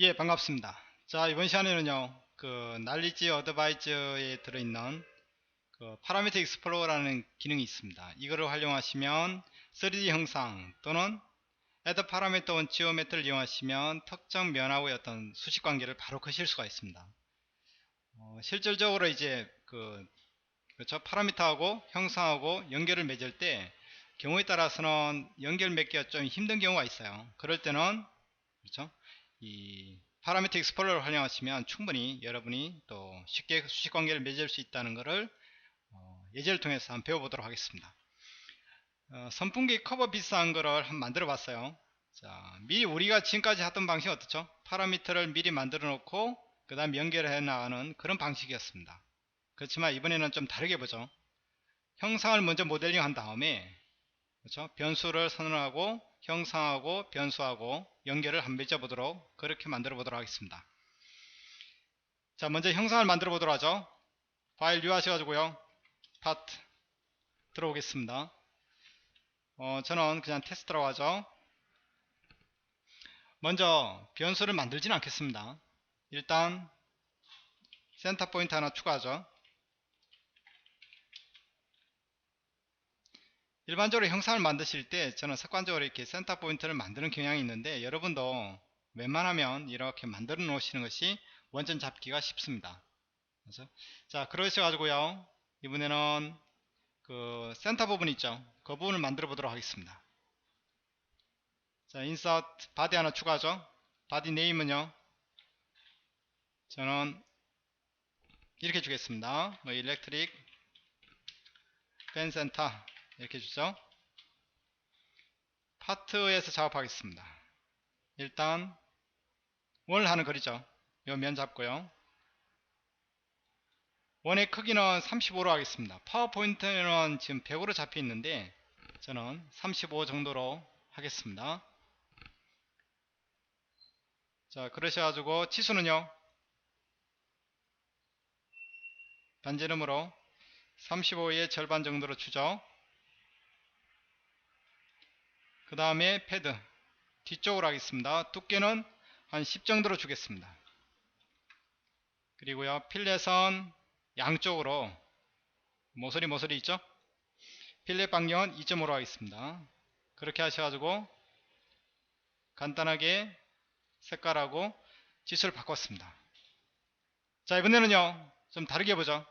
예, 반갑습니다. 자, 이번 시간에는요, 그, 난리지 어드바이저에 들어있는 그 파라미터 익스플로러라는 기능이 있습니다. 이거를 활용하시면 3D 형상 또는 add parameter on geometri를 이용하시면 특정 면하고의 어떤 수식 관계를 바로 거실 수가 있습니다. 어, 실질적으로 이제 그, 그렇죠. 파라미터하고 형상하고 연결을 맺을 때 경우에 따라서는 연결 맺기가 좀 힘든 경우가 있어요. 그럴 때는 그렇죠. 이 파라미터 익스플로러를 활용하시면 충분히 여러분이 또 쉽게 수식 관계를 맺을 수 있다는 것을 어, 예제를 통해서 한번 배워보도록 하겠습니다. 어, 선풍기 커버 비슷한 거를 한번 만들어 봤어요. 자, 미리 우리가 지금까지 하던 방식은 어떻죠? 파라미터를 미리 만들어 놓고 그 다음 연결해 나가는 그런 방식이었습니다. 그렇지만 이번에는 좀 다르게 보죠. 형상을 먼저 모델링 한 다음에 그렇죠? 변수를 선언하고 형상하고 변수하고 연결을 한번 맺어보도록 그렇게 만들어 보도록 하겠습니다. 자 먼저 형상을 만들어 보도록 하죠. 파일 뉴 하셔가지고요. 파트 들어오겠습니다. 어, 저는 그냥 테스트라고 하죠. 먼저 변수를 만들지는 않겠습니다. 일단 센터 포인트 하나 추가하죠. 일반적으로 형상을 만드실 때 저는 습관적으로 이렇게 센터 포인트를 만드는 경향이 있는데 여러분도 웬만하면 이렇게 만들어 놓으시는 것이 원점 잡기가 쉽습니다. 그래서 자 그러셔 가지고요 이번에는 그 센터 부분 있죠 그 부분을 만들어 보도록 하겠습니다. 자 인서트 바디 하나 추가하죠 바디 네임은요 저는 이렇게 주겠습니다. 뭐 일렉트릭 펜 센터 이렇게 주죠. 파트에서 작업하겠습니다. 일단 원 하는 거리죠. 요면 잡고요. 원의 크기는 35로 하겠습니다. 파워포인트는 지금 100으로 잡혀 있는데 저는 35 정도로 하겠습니다. 자 그러셔가지고 치수는요 반지름으로 35의 절반 정도로 주죠. 그 다음에 패드 뒤쪽으로 하겠습니다. 두께는 한 10 정도로 주겠습니다. 그리고요 필렛은 양쪽으로 모서리 모서리 있죠? 필렛 방향은 2.5로 하겠습니다. 그렇게 하셔가지고 간단하게 색깔하고 지수를 바꿨습니다. 자 이번에는요 좀 다르게 보죠.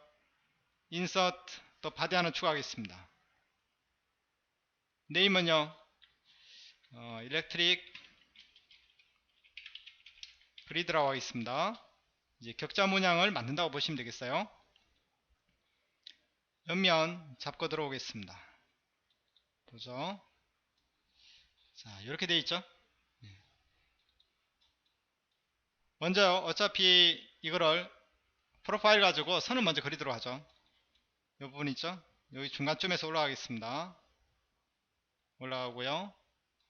인서트 또 바디 하나 추가하겠습니다. 네임은요 어, 일렉트릭 브리드라고 하겠습니다. 이제 격자 문양을 만든다고 보시면 되겠어요. 옆면 잡고 들어오겠습니다. 보죠. 자, 이렇게 되어 있죠. 네. 먼저 어차피 이거를 프로파일 가지고 선을 먼저 그리도록 하죠. 이 부분 있죠. 여기 중간쯤에서 올라가겠습니다. 올라가고요.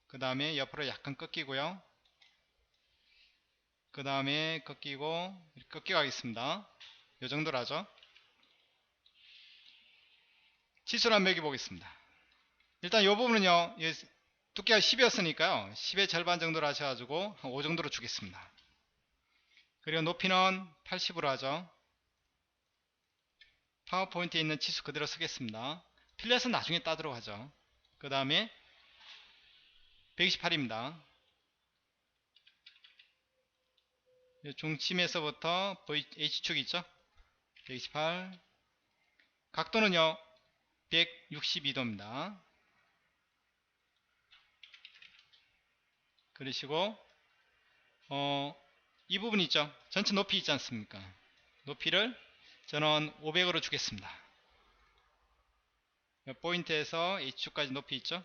그 다음에 옆으로 약간 꺾이고요. 그 다음에 꺾이고 꺾여 가겠습니다. 이 정도로 하죠. 치수를 한번 매겨보겠습니다. 일단 이 부분은요. 두께가 10이었으니까요. 10의 절반 정도로 하셔가지고 한 5 정도로 주겠습니다. 그리고 높이는 80으로 하죠. 파워포인트에 있는 치수 그대로 쓰겠습니다. 필렛은 나중에 따도록 하죠. 그 다음에 128입니다. 중심에서부터 H축 있죠? 128 각도는요 162도입니다. 그러시고 어, 이 부분 있죠? 전체 높이 있지 않습니까? 높이를 저는 500으로 주겠습니다. 포인트에서 H축까지 높이 있죠?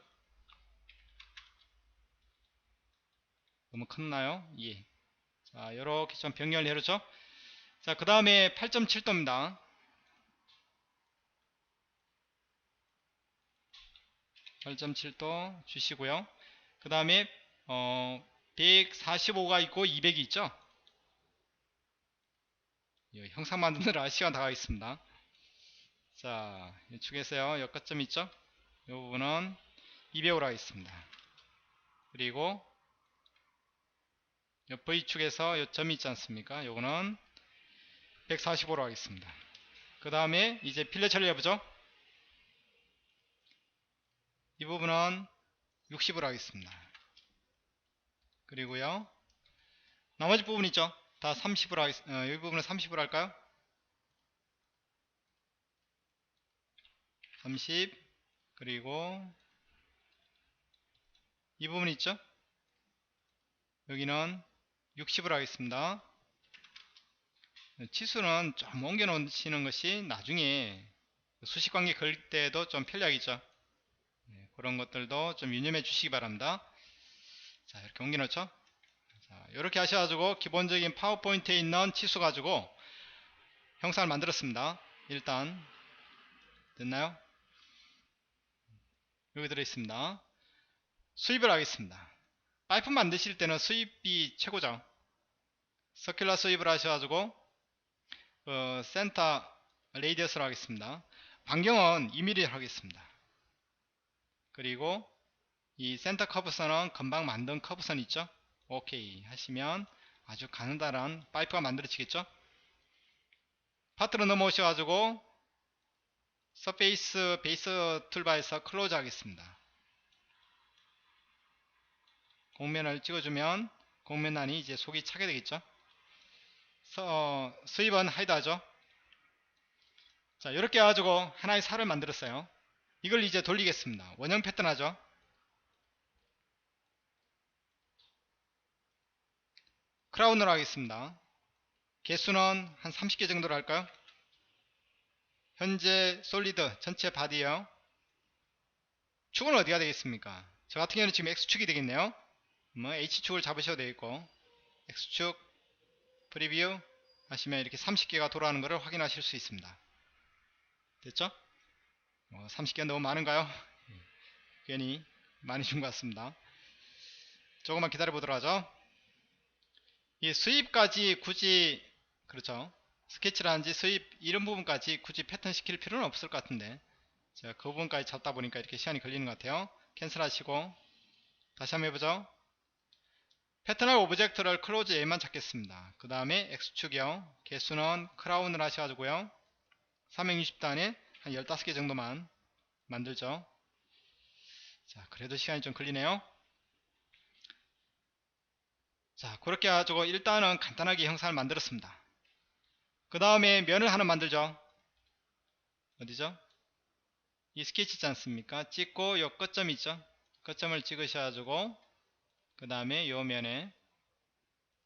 너무 컸나요? 예. 자, 이렇게 좀 병렬 해놓죠. 자, 그 다음에 8.7도입니다. (8.7도) 주시고요 그 다음에 어 145가 있고 200이 있죠 형상 만드느라 시간 다 가겠습니다 자 이쪽에서요 역가점 있죠 이 부분은 200으로 하겠습니다 그리고 요 V축에서 요 점이 있지 않습니까? 요거는 145로 하겠습니다. 그 다음에 이제 필렛 처리해보죠. 이 부분은 60으로 하겠습니다. 그리고요. 나머지 부분 있죠? 다 30으로 하겠습니다. 어, 이 부분은 30으로 할까요? 30 그리고 이 부분 있죠? 여기는 60으로 하겠습니다. 치수는 좀 옮겨 놓으시는 것이 나중에 수식관계 그릴 때도 좀 편리하겠죠. 네, 그런 것들도 좀 유념해 주시기 바랍니다. 자, 이렇게 옮겨 놓죠. 자, 이렇게 하셔가지고 기본적인 파워포인트에 있는 치수 가지고 형상을 만들었습니다. 일단 됐나요? 여기 들어있습니다. 수입을 하겠습니다. 파이프 만드실 때는 수입이 최고죠. 서큘러 수입을 하셔가지고 어, 센터 레이디어스로 하겠습니다. 반경은 2mm 하겠습니다. 그리고 이 센터 커브선은 금방 만든 커브선 있죠? 오케이 하시면 아주 가느다란 파이프가 만들어지겠죠? 파트로 넘어오셔가지고 서페이스 베이스 툴바에서 클로즈 하겠습니다. 공면을 찍어주면 공면란이 이제 속이 차게 되겠죠. 서, 어, 수입은 하이드하죠. 자 이렇게 해가지고 하나의 살을 만들었어요. 이걸 이제 돌리겠습니다. 원형 패턴 하죠. 크라운으로 하겠습니다. 개수는 한 30개 정도로 할까요? 현재 솔리드 전체 바디요. 축은 어디가 되겠습니까? 저 같은 경우는 지금 X축이 되겠네요. 뭐 H축을 잡으셔도 되겠고 X축 프리뷰 하시면 이렇게 30개가 돌아가는 것을 확인하실 수 있습니다. 됐죠? 뭐 30개 너무 많은가요? 괜히 많이 준 것 같습니다. 조금만 기다려 보도록 하죠. 이 수입까지 굳이 그렇죠. 스케치라든지 수입 이런 부분까지 굳이 패턴 시킬 필요는 없을 것 같은데 제가 그 부분까지 잡다 보니까 이렇게 시간이 걸리는 것 같아요. 캔슬 하시고 다시 한번 해보죠. 패턴을 오브젝트를 클로즈 A만 찾겠습니다. 그 다음에 X축이요. 개수는 크라운을 하셔가지고요. 360단에 한 15개 정도만 만들죠. 자, 그래도 시간이 좀 걸리네요. 자, 그렇게 해가지고 일단은 간단하게 형상을 만들었습니다. 그 다음에 면을 하나 만들죠. 어디죠? 이 스케치 있지 않습니까? 찍고 요 끝점 있죠? 끝점을 찍으셔가지고 그 다음에 요 면에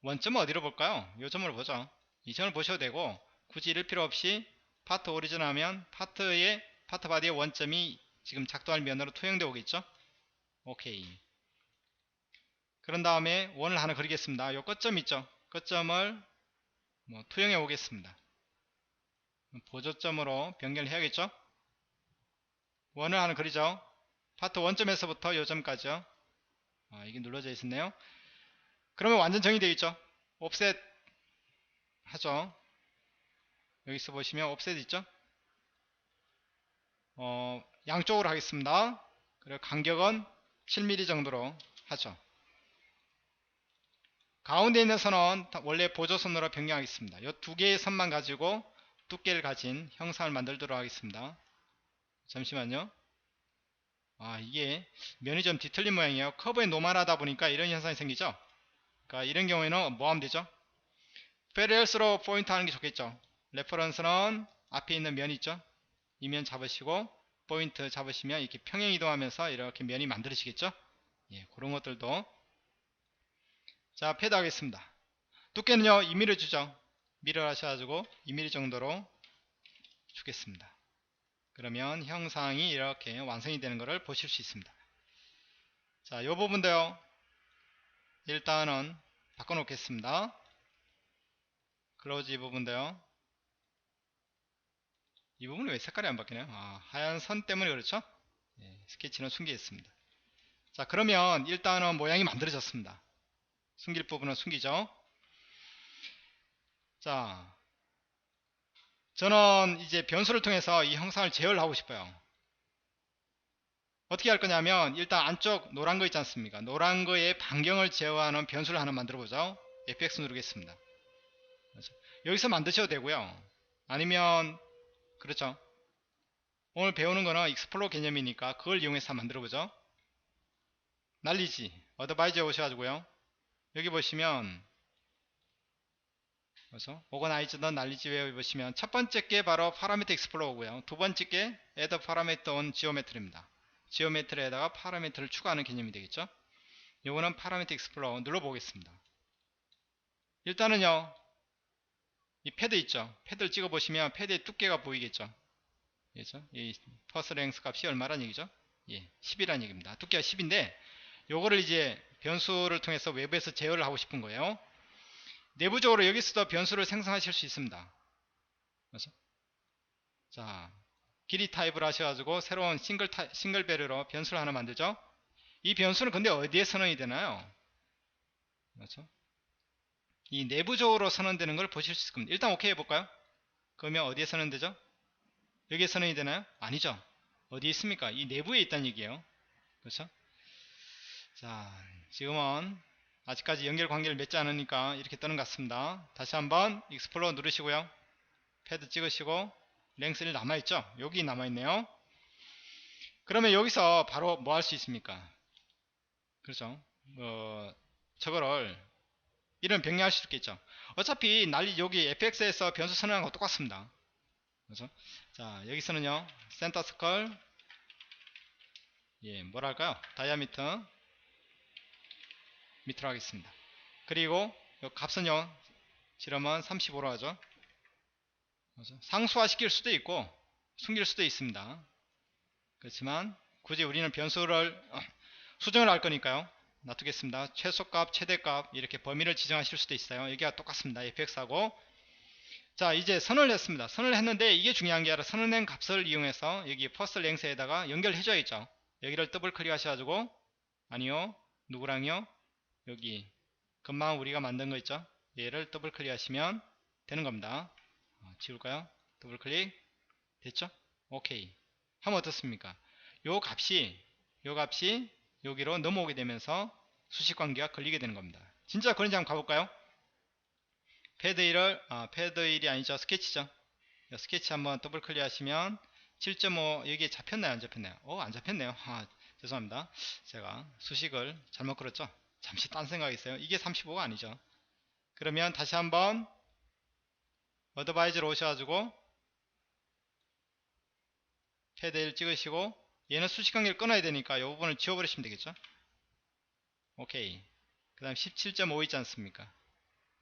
원점은 어디로 볼까요? 요 점을 보죠. 이 점을 보셔도 되고 굳이 이럴 필요 없이 파트 오리진 하면 파트의 파트 바디의 원점이 지금 작동할 면으로 투영되어 오겠죠? 오케이. 그런 다음에 원을 하나 그리겠습니다. 요 끝점 있죠? 끝점을 뭐 투영해 오겠습니다. 보조점으로 변경을 해야겠죠? 원을 하나 그리죠? 파트 원점에서부터 요점까지요. 아, 이게 눌러져 있었네요. 그러면 완전 정의되어 있죠? 옵셋 하죠. 여기서 보시면 옵셋 있죠? 어, 양쪽으로 하겠습니다. 그리고 간격은 7mm 정도로 하죠. 가운데 있는 선은 원래 보조선으로 변경하겠습니다. 이 두 개의 선만 가지고 두께를 가진 형상을 만들도록 하겠습니다. 잠시만요. 아 이게 면이 좀 뒤틀린 모양이에요. 커브에 노멀하다 보니까 이런 현상이 생기죠. 그러니까 이런 경우에는 뭐 하면 되죠? 페리얼스로 포인트 하는 게 좋겠죠. 레퍼런스는 앞에 있는 면 있죠. 이 면 잡으시고 포인트 잡으시면 이렇게 평행 이동하면서 이렇게 면이 만들어지겠죠. 예, 그런 것들도 자 패드 하겠습니다. 두께는요 2mm 주죠. 미러 하셔가지고 2mm 정도로 주겠습니다. 그러면 형상이 이렇게 완성이 되는 것을 보실 수 있습니다. 자, 이 부분도요. 일단은 바꿔 놓겠습니다. 클로즈 이 부분도요. 이 부분은 왜 색깔이 안 바뀌나요? 아, 하얀 선 때문에 그렇죠? 예, 스케치는 숨겨 있습니다. 자, 그러면 일단은 모양이 만들어졌습니다. 숨길 부분은 숨기죠. 자, 저는 이제 변수를 통해서 이 형상을 제어를 하고 싶어요. 어떻게 할 거냐면 일단 안쪽 노란 거 있지 않습니까? 노란 거에 반경을 제어하는 변수를 하나 만들어 보죠. FX 누르겠습니다. 그렇죠? 여기서 만드셔도 되고요. 아니면 그렇죠. 오늘 배우는 거는 익스플로 개념이니까 그걸 이용해서 만들어 보죠. 날리지 어드바이저에 오셔가지고요. 여기 보시면 그래서 오거나이즈 던 날리지 웨어 보시면 첫 번째 게 바로 파라미터 익스플로어고요. 두 번째 게 add parameter on geometr입니다. 지오메트리에다가 파라미터를 추가하는 개념이 되겠죠. 요거는 파라미터 익스플로어 눌러보겠습니다. 일단은요. 이 패드 있죠. 패드를 찍어 보시면 패드의 두께가 보이겠죠. 그렇죠? 이 퍼스 랭스 값이 얼마란 얘기죠? 예, 10이란 얘기입니다. 두께가 10인데 요거를 이제 변수를 통해서 외부에서 제어를 하고 싶은 거예요. 내부적으로 여기서도 변수를 생성하실 수 있습니다. 그렇죠? 자, 길이 타입을 하셔가지고 새로운 싱글 타, 싱글 배류로 변수를 하나 만들죠. 이 변수는 근데 어디에 선언이 되나요? 그렇죠? 이 내부적으로 선언되는 걸 보실 수 있을 겁니다. 일단 오케이 해볼까요? 그러면 어디에 선언되죠? 여기에 선언이 되나요? 아니죠. 어디에 있습니까? 이 내부에 있다는 얘기예요. 그렇죠? 자, 지금은 아직까지 연결 관계를 맺지 않으니까 이렇게 뜨는 것 같습니다. 다시 한번 익스플로어 누르시고요. 패드 찍으시고 랭스 1 남아있죠? 여기 남아있네요. 그러면 여기서 바로 뭐 할 수 있습니까? 그렇죠? 어, 저거를 이런 병렬할 수 있겠죠. 어차피 난리 여기 fx에서 변수 선언한 거 똑같습니다. 그렇죠? 자 여기서는요 센터 스컬 예 뭐랄까요 다이아미터 밑으로 하겠습니다. 그리고 요 값은요 실험은 35로 하죠. 상수화 시킬 수도 있고 숨길 수도 있습니다. 그렇지만 굳이 우리는 변수를 어, 수정을 할 거니까요. 놔두겠습니다. 최소값, 최대값 이렇게 범위를 지정하실 수도 있어요. 여기가 똑같습니다. fx하고 자 이제 선언을 했습니다. 선언을 했는데 이게 중요한 게 아니라 선언된 값을 이용해서 여기 퍼스트 랭스에다가 연결해 줘야겠죠. 여기를 더블 클릭 하셔가지고 아니요 누구랑요 여기 금방 우리가 만든 거 있죠. 얘를 더블 클릭 하시면 되는 겁니다. 어, 지울까요? 더블 클릭 됐죠? 오케이 하면 어떻습니까? 요 값이 요 값이 여기로 넘어오게 되면서 수식 관계가 걸리게 되는 겁니다. 진짜 그런지 한번 가볼까요? 패드 1을 아, 패드 1이 아니죠 스케치죠 스케치 한번 더블 클릭 하시면 7.5 여기에 잡혔나요 안 잡혔나요 어 안 잡혔네요 아, 죄송합니다 제가 수식을 잘못 걸었죠 잠시 딴 생각이 있어요. 이게 35가 아니죠. 그러면 다시 한번 어드바이즈로 오셔가지고 패드 1 찍으시고 얘는 수식 관계를 끊어야 되니까 이 부분을 지워버리시면 되겠죠? 오케이. 그 다음 17.5 있지 않습니까?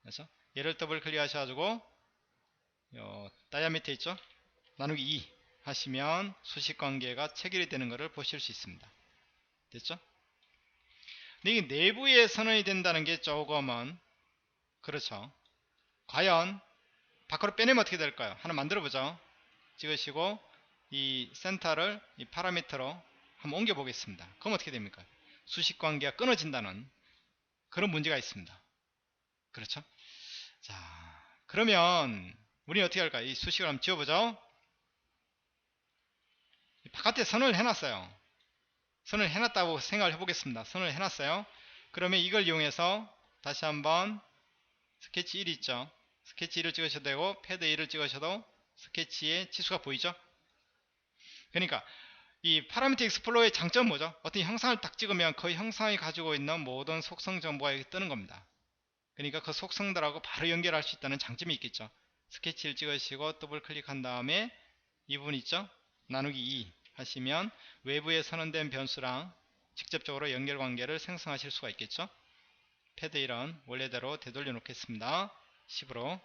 그래서 얘를 더블 클릭 하셔가지고 요 다이아 밑에 있죠? 나누기 2 하시면 수식 관계가 체결이 되는 것을 보실 수 있습니다. 됐죠 이게 내부에 선언이 된다는 게 조금은 그렇죠. 과연 밖으로 빼내면 어떻게 될까요? 하나 만들어 보죠. 찍으시고 이 센터를 이 파라미터로 한번 옮겨 보겠습니다. 그럼 어떻게 됩니까? 수식 관계가 끊어진다는 그런 문제가 있습니다. 그렇죠? 자, 그러면 우리 어떻게 할까? 이 수식을 한번 지워보죠. 바깥에 선을 해놨어요. 선을 해놨다고 생각을 해보겠습니다. 선을 해놨어요. 그러면 이걸 이용해서 다시 한번 스케치 1 있죠. 스케치 1을 찍으셔도 되고 패드 1을 찍으셔도 스케치의 치수가 보이죠. 그러니까 이 파라미터 익스플로어의 장점은 뭐죠? 어떤 형상을 딱 찍으면 그 형상이 가지고 있는 모든 속성 정보가 여기 뜨는 겁니다. 그러니까 그 속성들하고 바로 연결할 수 있다는 장점이 있겠죠. 스케치를 찍으시고 더블 클릭한 다음에 이 부분 있죠? 나누기 2 하시면 외부에 선언된 변수랑 직접적으로 연결 관계를 생성하실 수가 있겠죠. 패드 1은 원래대로 되돌려 놓겠습니다. 10으로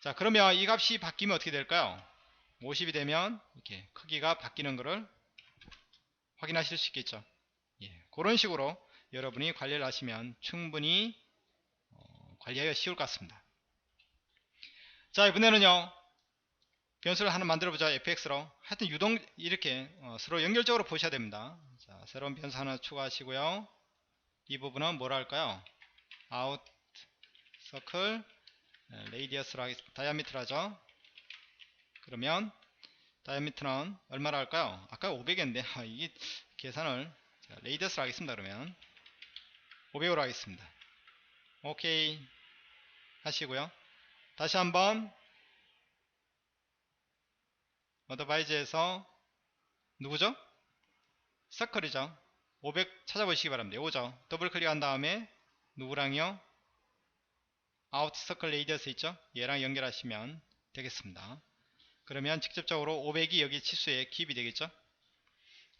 자 그러면 이 값이 바뀌면 어떻게 될까요? 50이 되면 이렇게 크기가 바뀌는 것을 확인하실 수 있겠죠. 예, 그런 식으로 여러분이 관리를 하시면 충분히 어, 관리하기가 쉬울 것 같습니다. 자 이번에는요 변수를 하나 만들어 보자 fx로 하여튼 유동 이렇게 어, 서로 연결적으로 보셔야 됩니다. 자 새로운 변수 하나 추가하시고요. 이 부분은 뭐라 할까요? out circle radius로 하겠습니다 다이아미터로 하죠. 그러면 다이아미터는 얼마나 할까요? 아까 500이었는데 아, 이게 계산을 레이디어스로 하겠습니다 그러면. 500으로 하겠습니다. 오케이. 하시고요. 다시 한번 어드바이즈에서 누구죠? 서클이죠. 500 찾아보시기 바랍니다. 요거죠. 더블 클릭한 다음에 누구랑요? 아웃 서클 레이디어스 있죠? 얘랑 연결하시면 되겠습니다. 그러면 직접적으로 500이 여기 치수에 기입이 되겠죠?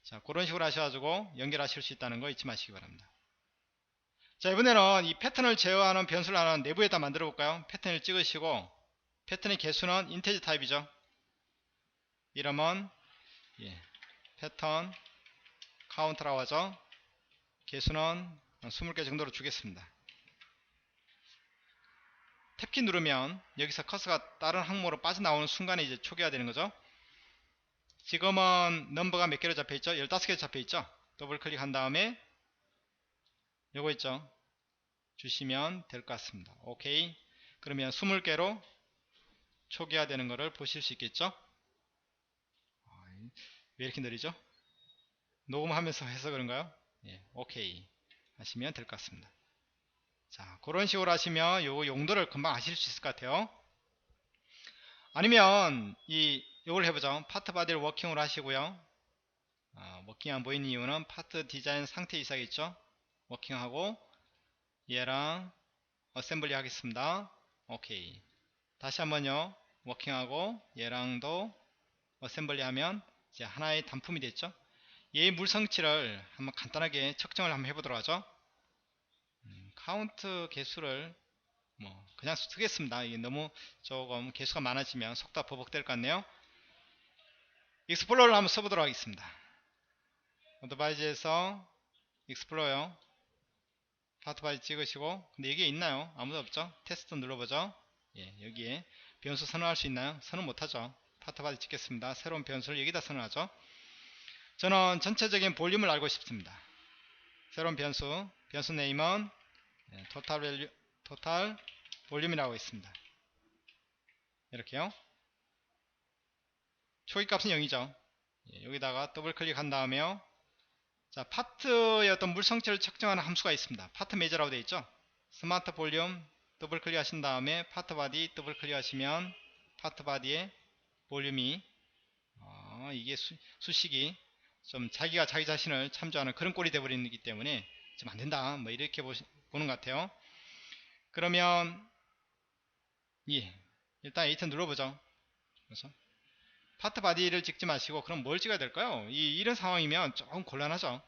자 그런 식으로 하셔가지고 연결하실 수 있다는 거 잊지 마시기 바랍니다. 자 이번에는 이 패턴을 제어하는 변수를 하나 내부에다 만들어 볼까요? 패턴을 찍으시고 패턴의 개수는 인테지 타입이죠 이러면 예, 패턴 카운트라고 하죠. 개수는 20개 정도로 주겠습니다. 탭키 누르면 여기서 커서가 다른 항목으로 빠져나오는 순간에 이제 초기화 되는 거죠. 지금은 넘버가 몇 개로 잡혀 있죠? 15개 잡혀 있죠? 더블 클릭한 다음에 요거 있죠? 주시면 될 것 같습니다. 오케이. 그러면 20개로 초기화 되는 것을 보실 수 있겠죠 왜 이렇게 느리죠? 녹음하면서 해서 그런가요? 예, 오케이. 하시면 될 것 같습니다. 자 그런 식으로 하시면 요 용도를 금방 아실 수 있을 것 같아요. 아니면 이 요걸 해보죠. 파트 바디를 워킹으로 하시고요. 아, 워킹 안 보이는 이유는 파트 디자인 상태 이상이겠죠? 워킹하고 얘랑 어셈블리 하겠습니다. 오케이. 다시 한번요. 워킹하고 얘랑도 어셈블리 하면 이제 하나의 단품이 됐죠? 얘의 물성치를 한번 간단하게 측정을 한번 해보도록 하죠. 음, 카운트 개수를 뭐 그냥 쓰겠습니다. 이게 너무 조금 개수가 많아지면 속도가 버벅될 것 같네요. 익스플로러를 한번 써보도록 하겠습니다. 어드바이즈에서 익스플로러 파트바이즈 찍으시고. 근데 여기에 있나요? 아무도 없죠? 테스트 눌러보죠. 예, 여기에 변수 선언할 수 있나요? 선언 못하죠 파트바디 찍겠습니다. 새로운 변수를 여기다 선언하죠. 저는 전체적인 볼륨을 알고 싶습니다. 새로운 변수 변수 네임은 토탈 밸류 토탈 볼륨이라고 있습니다. 이렇게요. 초기 값은 0이죠. 예, 여기다가 더블 클릭한 다음에요. 자 파트의 어떤 물성치를 측정하는 함수가 있습니다. 파트 메저라고 되어 있죠. 스마트 볼륨 더블 클릭하신 다음에 파트 바디 더블 클릭하시면 파트 바디의 볼륨이 어, 이게 수, 수식이 좀 자기가 자기 자신을 참조하는 그런 꼴이 되어버리기 때문에 좀 안된다 뭐 이렇게 보시, 보는 것 같아요. 그러면 예 일단 에이트 눌러보죠. 그래서 파트 바디를 찍지 마시고 그럼 뭘 찍어야 될까요? 이, 이런 상황이면 조금 곤란하죠.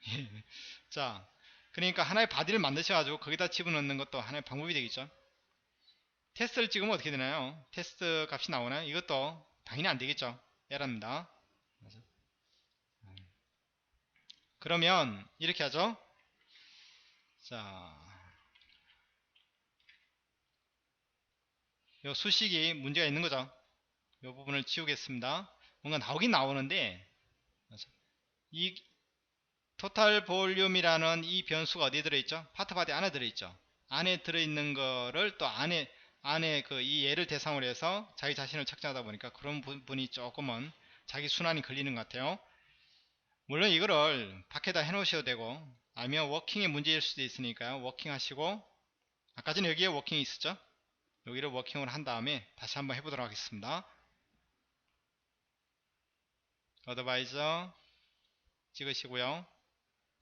예. 자 그러니까 하나의 바디를 만드셔가지고 거기다 집어넣는 것도 하나의 방법이 되겠죠 테스트를 찍으면 어떻게 되나요? 테스트 값이 나오나요? 이것도 당연히 안되겠죠. 에러입니다. 그러면 이렇게 하죠. 자, 요 수식이 문제가 있는 거죠. 이 부분을 지우겠습니다. 뭔가 나오긴 나오는데 이 토탈 볼륨이라는 이 변수가 어디에 들어있죠? 파트 바디 안에 들어있죠. 안에 들어있는 거를 또 안에 안에 그 이 얘를 대상으로 해서 자기 자신을 측정하다 보니까 그런 부분이 조금은 자기 순환이 걸리는 것 같아요. 물론 이거를 밖에다 해 놓으셔도 되고 아니면 워킹의 문제일 수도 있으니까요 워킹 하시고 아까 전에 여기에 워킹이 있었죠? 여기를 워킹을 한 다음에 다시 한번 해보도록 하겠습니다. 어드바이저 찍으시고요.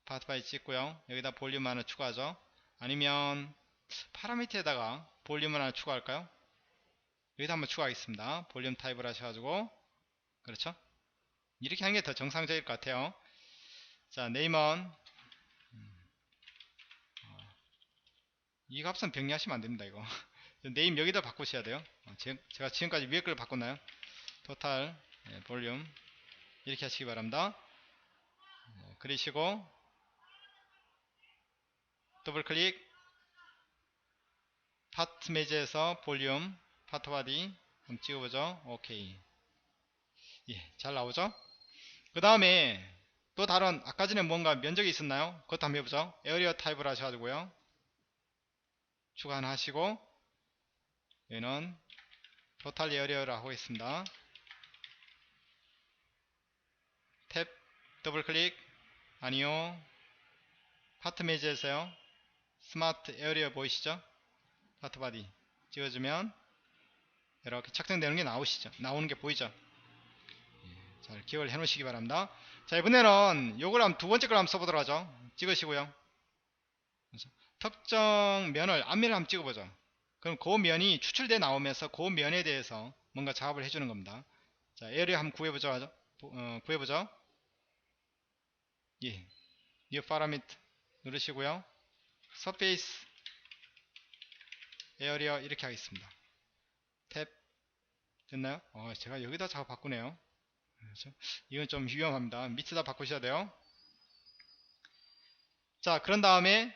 파트바이 찍고요. 여기다 볼륨 하나 추가하죠. 아니면 파라미터에다가 볼륨 하나 추가할까요? 여기다 한번 추가하겠습니다. 볼륨 타입을 하셔가지고. 그렇죠? 이렇게 하는 게 더 정상적일 것 같아요. 자 네임은 이 값은 병리하시면 안됩니다 이거. 네임 여기다 바꾸셔야 돼요. 어, 제가 지금까지 위에 걸 바꿨나요? 토탈 예, 볼륨. 이렇게 하시기 바랍니다. 예, 그리시고. 더블 클릭 파트 매제에서 볼륨 파트 바디 한번 찍어보죠. 오케이. 예, 잘 나오죠? 그 다음에 또 다른 아까 전에 뭔가 면적이 있었나요? 그것도 한번 해보죠. 에어리어 타입을 하셔가지고요. 추가 하나 하시고 얘는 토탈 에어리어라고 있습니다. 탭 더블 클릭 아니요. 파트 매지에서요. 스마트 에어리어 보이시죠? 파트 바디 찍어주면 이렇게 착정되는 게 나오시죠? 나오는 게 보이죠? 예, 잘 기억을 해 놓으시기 바랍니다. 자, 이번에는 요걸 한번 두 번째 걸 한번 써보도록 하죠. 찍으시고요. 특정 면을 앞면을 한번 찍어보죠. 그럼 그 면이 추출돼 나오면서 그 면에 대해서 뭔가 작업을 해주는 겁니다. 자, 에어리어 한번 구해보죠. 어, 구해보죠. 예. New Parameter 누르시고요. Surface 에어리어 이렇게 하겠습니다. 탭 됐나요? 어, 제가 여기다 작업 바꾸네요. 그렇죠? 이건 좀 위험합니다. 밑에다 바꾸셔야 돼요. 자, 그런 다음에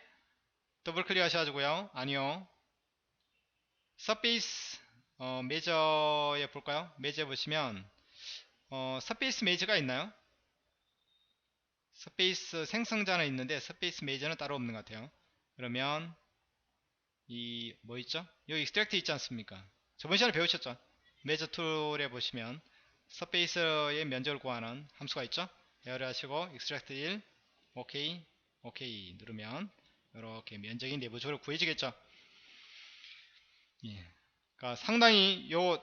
더블 클릭 하셔가지고요. 아니요. 서페이스 어, 메저에 볼까요? 메저에 보시면 어, 서페이스 메이저가 있나요? 서페이스 생성자는 있는데 서페이스 메이저는 따로 없는 것 같아요. 그러면 이 뭐 있죠? 여기 익스트랙트 있지 않습니까? 저번 시간에 배우셨죠? 메저 툴에 보시면 서페이스의 면적을 구하는 함수가 있죠? 에어를 하시고 익스트랙트 1 오케이 오케이 누르면 이렇게 면적이 내부적으로 구해지겠죠? 예. 그러니까 상당히 요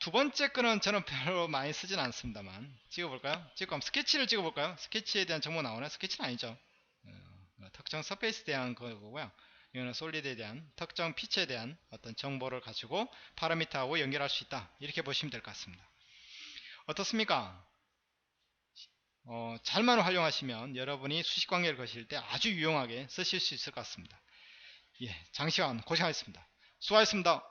두 번째 거는 저는 별로 많이 쓰진 않습니다만 찍어볼까요? 찍고 한번 스케치를 찍어볼까요? 스케치에 대한 정보 나오나요? 스케치는 아니죠. 어, 특정 서페이스에 대한 거고요. 이거는 솔리드에 대한 특정 피치에 대한 어떤 정보를 가지고 파라미터하고 연결할 수 있다. 이렇게 보시면 될 것 같습니다. 어떻습니까? 어, 잘만 활용하시면 여러분이 수식 관계를 거실 때 아주 유용하게 쓰실 수 있을 것 같습니다. 예, 장시간 고생하셨습니다. 수고하셨습니다.